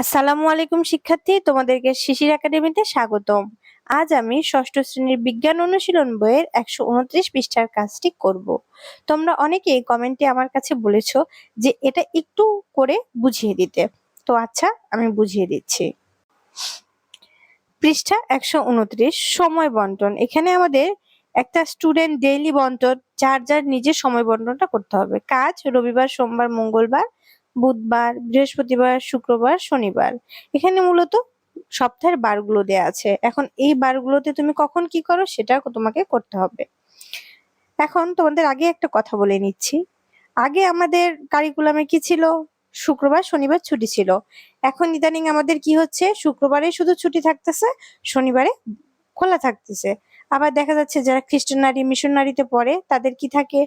আসসালামু আলাইকুম শিক্ষার্থী, তোমাদেরকে শিশির একাডেমিতে স্বাগতম। আজ আমি ষষ্ঠ শ্রেণির বিজ্ঞান অনুশীলন বইয়ের একশো উনত্রিশ পৃষ্ঠার কাজটি করব। তোমরা অনেকেই কমেন্টে আমার কাছে বলেছ যে এটা একটু করে বুঝিয়ে দিতে। তো আচ্ছা আমি বুঝিয়ে দিচ্ছি। পৃষ্ঠা একশো উনত্রিশ, সময় বন্টন। এখানে আমাদের একটা স্টুডেন্ট ডেইলি বন্টন, যার যার নিজের সময় বন্টনটা করতে হবে। কাজ রবিবার, সোমবার, মঙ্গলবার বুধবার, বৃহস্পতিবার, শুক্রবার, শনিবার। এখানে মূলত সপ্তাহের বারগুলো দেয়া আছে। এখন এই বারগুলোতে তুমি কখন কি করো সেটা তোমাকে করতে হবে। এখন তোমাদের আগে একটা কথা বলে নিচ্ছি। আগে আমাদের কারিকুলামে কি ছিল? শুক্রবার, শনিবার ছুটি ছিল। এখন ইদানিং আমাদের কি হচ্ছে? শুক্রবারে শুধু ছুটি থাকতেছে, শনিবারে খোলা থাকতেছে। আবার দেখা যাচ্ছে যারা খ্রিস্টান নারী মিশনারিতে পড়ে, তাদের কি থাকে?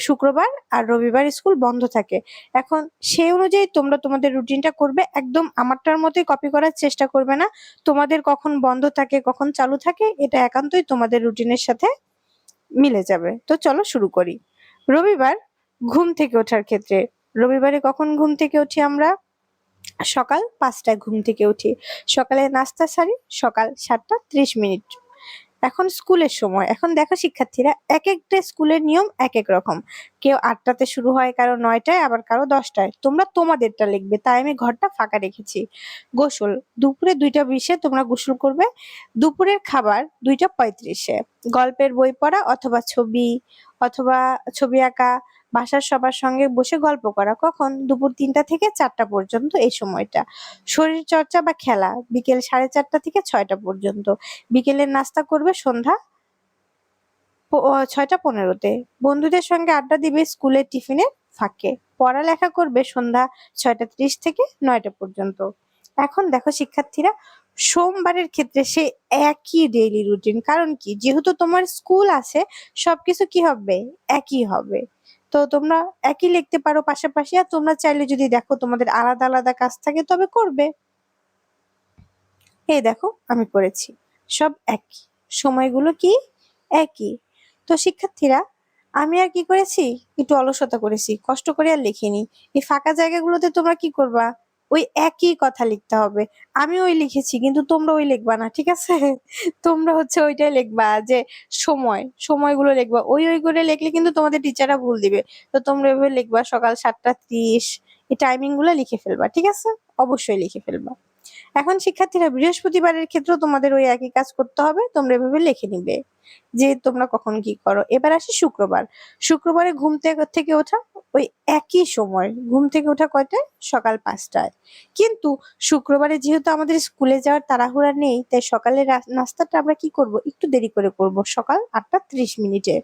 শুক্রবার আর রবিবার স্কুল বন্ধ থাকে। এখন সেই অনুযায়ী তোমরা তোমাদের রুটিনটা করবে। একদম আমারটার মতোই কপি করার চেষ্টা করবে না। তোমাদের কখন বন্ধ থাকে, কখন চালু থাকে, এটা একান্তই তোমাদের রুটিনের সাথে মিলে যাবে। তো চলো শুরু করি। রবিবার ঘুম থেকে ওঠার ক্ষেত্রে, রবিবারে কখন ঘুম থেকে উঠি আমরা? সকাল পাঁচটায় ঘুম থেকে উঠি। সকালে নাস্তা সারি, সকাল সাতটা ত্রিশ মিনিট। এখন স্কুলের সময়, এখন দেখো শিক্ষার্থীরা এক একটা স্কুলের নিয়ম এক এক রকম। কেউ আটটাতে শুরু হয়, কারও নয়টায়, আবার কারও দশটায়। তোমরা তোমাদেরটা লিখবে, তাই আমি ঘরটা ফাঁকা রেখেছি। গোসল, দুপুরে দুইটা বিশে তোমরা গোসল করবে, দুপুরের খাবার দুইটা পঁয়ত্রিশে। গল্পের বই পড়া অথবা ছবি অথবা ছবি আঁকা বাসার সবার সঙ্গে বসে গল্প করা কখন? দুপুর তিনটা থেকে চারটা পর্যন্ত এই সময়টা। শরীর চর্চা বা খেলা, বিকেল সাড়ে চারটা থেকে ছয়টা পর্যন্ত। বিকেলের নাস্তা করবে সন্ধ্যা ছয়টা পনেরোতে। বন্ধুদের সঙ্গে আড্ডা দিবে স্কুলের টিফিনের ফাঁকে। পড়ালেখা করবে সন্ধ্যা ছয়টা ত্রিশ থেকে নয়টা পর্যন্ত। এখন দেখো শিক্ষার্থীরা, সোমবারের ক্ষেত্রে সে একই ডেইলি রুটিন কারণ কি? যেহেতু তোমার স্কুল আছে, সবকিছু কি হবে? একই হবে। তো তোমরা একই লিখতে পারো পাশাপাশি, আর তোমরা চাইলে যদি দেখো তোমাদের আলাদা আলাদা কাজ থাকে তবে করবে। এই দেখো, আমি করেছি। সব একই। সময়গুলো কি? একই। তো শিক্ষার্থীরা, আমি আর কি করেছি? একটু অলসতা করেছি, কষ্ট করে আর লিখিনি। এই ফাঁকা জায়গাগুলোতে তোমরা কি করবা? ওই একই কথা লিখতে হবে। আমি ওই লিখেছি, কিন্তু তোমরা ওই লিখবা না, ঠিক আছে? তোমরা হচ্ছে ওইটাই লিখবা যে সময়, সময়গুলো লিখবা। ওই ওই করে লিখলে কিন্তু তোমাদের টিচাররা ভুল দিবে। তো তোমরা এভাবে লিখবা, সকাল সাতটা ত্রিশ, এই টাইমিংগুলো লিখে ফেলবা, ঠিক আছে? অবশ্যই লিখে ফেলবা। এখন শিক্ষার্থীরা বৃহস্পতিবারের ক্ষেত্রেও তোমাদের ওই একই কাজ করতে হবে, তোমরা এভাবে লিখে নিবে যে তোমরা কখন কি করো। এবার আসি শুক্রবার। শুক্রবারে ঘুম থেকে থেকে ওঠা ওই একই সময়, ঘুম থেকে ওঠা কয়টায়? সকাল পাঁচটায়। কিন্তু শুক্রবারে যেহেতু আমাদের স্কুলে যাওয়ার তাড়াহুড়া নেই, তাই সকালের নাস্তাটা আমরা কি করব? একটু দেরি করে করব, সকাল আটটা ত্রিশ মিনিটে।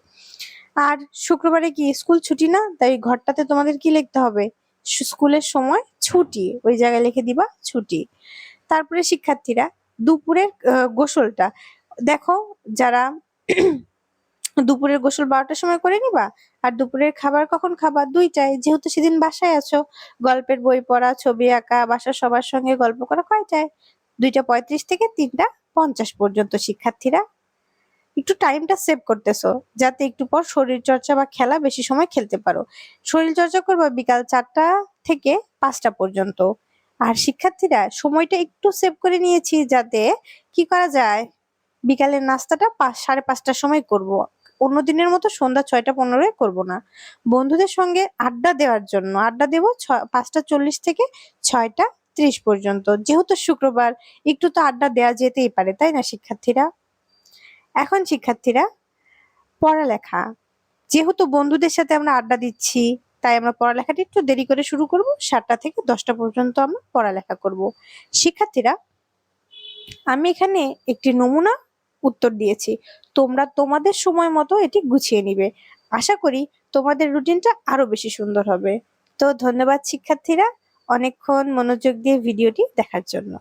আর শুক্রবারে কি স্কুল ছুটি না? তাই ঘরটাতে তোমাদের কি লিখতে হবে? স্কুলের সময় ছুটি, ওই জায়গায় লিখে দিবা ছুটি। তারপরে শিক্ষার্থীরা, দুপুরের গোসলটা। দেখো যারা দুপুরের গোসল বারোটার সময় করে নিবা আর দুপুরের খাবার কখন খাবা? দুইটায় যেহেতু সেদিন বাসায় আছো, গল্পের বই পড়া, ছবি আঁকা, বাসার সবার সঙ্গে গল্প করা কয়টায় দুইটা পঁয়ত্রিশ থেকে তিনটা পঞ্চাশ পর্যন্ত, শিক্ষার্থীরা। একটু টাইমটা সেভ করতেছো, যাতে একটু পর শরীর চর্চা বা খেলা বেশি সময় খেলতে পারো। শরীর চর্চা করবা বিকাল চারটা থেকে পাঁচটা পর্যন্ত। আর শিক্ষার্থীরা, সময়টা একটু সেভ করে নিয়েছি যাতে কি করা যায়? বিকালের নাস্তাটা সাড়ে পাঁচটার সময় করব। অন্য দিনের মতো সন্ধ্যা ছয়টা পনেরোয় করব না। বন্ধুদের সঙ্গে আড্ডা দেওয়ার জন্য, আড্ডা দেবো ছ- পাঁচটা চল্লিশ থেকে ছয়টা ত্রিশ পর্যন্ত। যেহেতু শুক্রবার, একটু তো আড্ডা দেওয়া যেতেই পারে, তাই না, শিক্ষার্থীরা? এখন শিক্ষার্থীরা, পড়ালেখা। যেহেতু বন্ধুদের সাথে আমরা আড্ডা দিচ্ছি, তাই আমরা পড়ালেখাটি একটু দেরি করে শুরু করব, সাতটা থেকে দশটা পর্যন্ত আমরা পড়ালেখা করব। শিক্ষার্থীরা, আমি এখানে একটি নমুনা উত্তর দিয়েছি। তোমরা তোমাদের সময় মতো এটি গুছিয়ে নিবে। আশা করি তোমাদের রুটিনটা আরও বেশি সুন্দর হবে। তো ধন্যবাদ শিক্ষার্থীরা অনেকক্ষণ মনোযোগ দিয়ে ভিডিওটি দেখার জন্য।